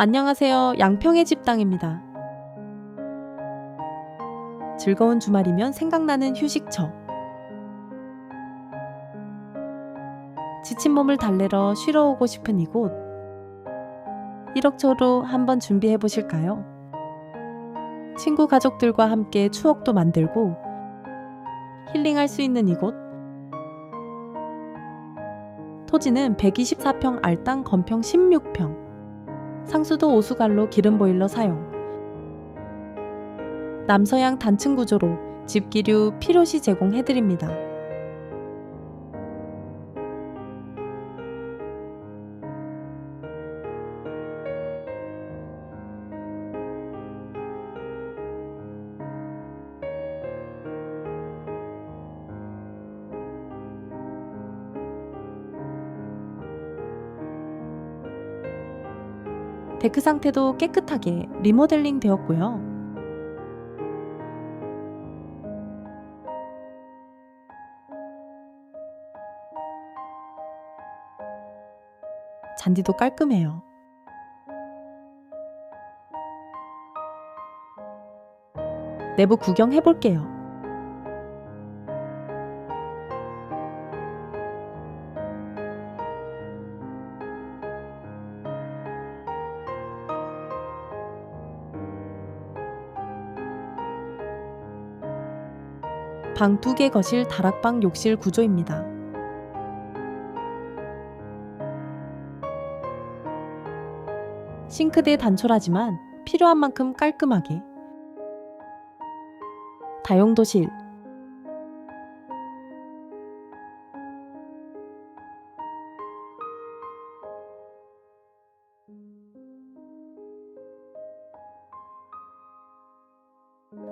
안녕하세요. 양평의 집당입니다. 즐거운 주말이면 생각나는 휴식처. 지친 몸을 달래러 쉬러 오고 싶은 이곳. 이럭저럭 한번 준비해 보실까요? 친구 가족들과 함께 추억도 만들고 힐링할 수 있는 이곳. 토지는 124평 알땅 건평 16평. 상수도 오수갈로 기름 보일러 사용. 남서양 단층 구조로 집기류 필요시 제공해 드립니다. 데크 상태도 깨끗하게 리모델링 되었고요. 잔디도 깔끔해요. 내부 구경해 볼게요. 방두개 거실 다락방 욕실 구조입니다. 싱크대 단촐하지만 필요한 만큼 깔끔하게. 다용도실.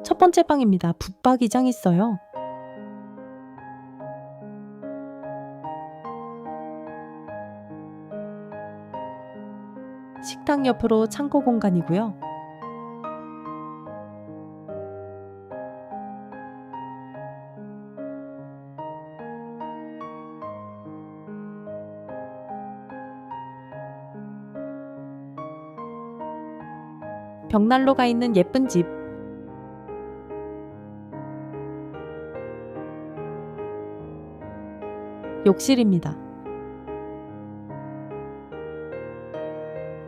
첫 번째 방입니다. 붙박이장 있어요. 식탁 옆으로 창고 공간이고요. 벽난로가 있는 예쁜 집. 욕실입니다.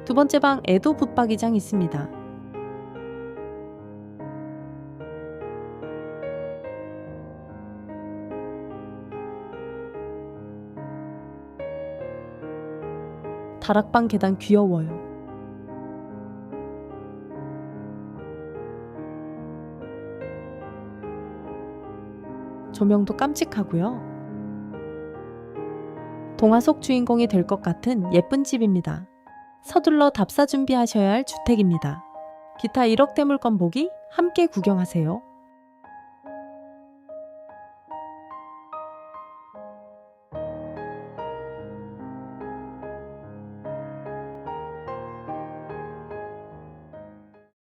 두 번째 방 에도 붙박이장 있습니다. 다락방 계단 귀여워요. 조명도 깜찍하고요. 동화 속 주인공이 될 것 같은 예쁜 집입니다. 서둘러 답사 준비하셔야 할 주택입니다. 기타 1억 대 물건 보기 함께 구경하세요.